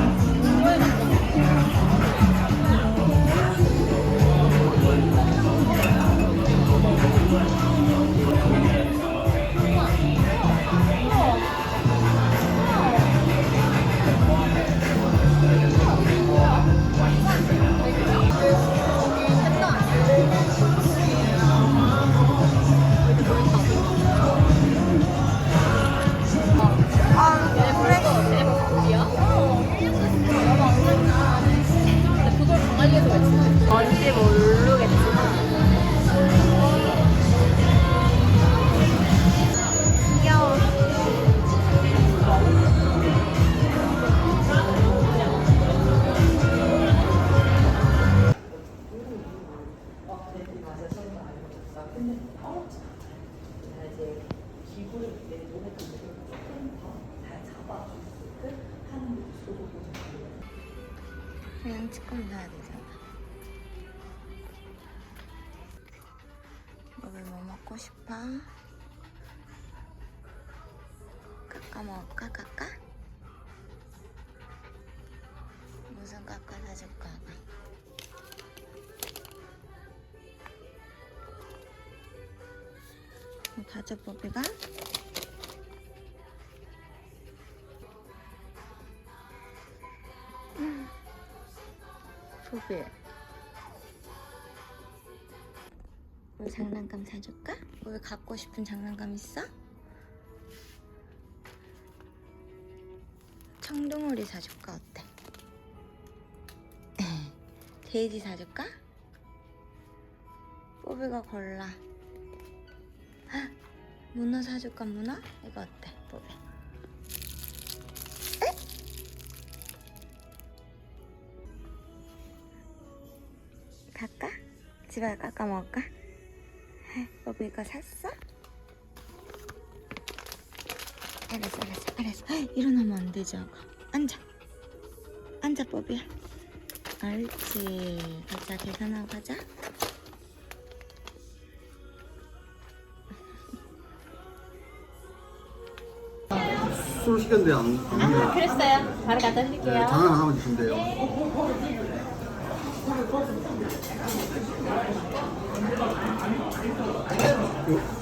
one. 양치금 사야 되잖아. 오늘 뭐 먹고 싶어? 깎아 먹을까? 깎아? 무슨 깎아 사줄까? 가져 뽀비가? 뽀비 뭐 장난감 사줄까? 왜 갖고 싶은 장난감 있어? 청둥오리 사줄까 어때? 돼지 사줄까? 뽀비가 골라 헉, 문어 사줄까 문어? 이거 어때 뽀비? 갈까? 집에 깎아 먹을까? 뽀비 이거 샀어? 알았어 알았어 알았어 헉, 일어나면 안 되죠 앉아 앉아 뽀비야 옳지 가자 계산하고 가자 술 시켰는데 안, 안 아, 그랬어요. 바로 갖다 드릴게요. 네, 장난 하나만 주신대요. 요,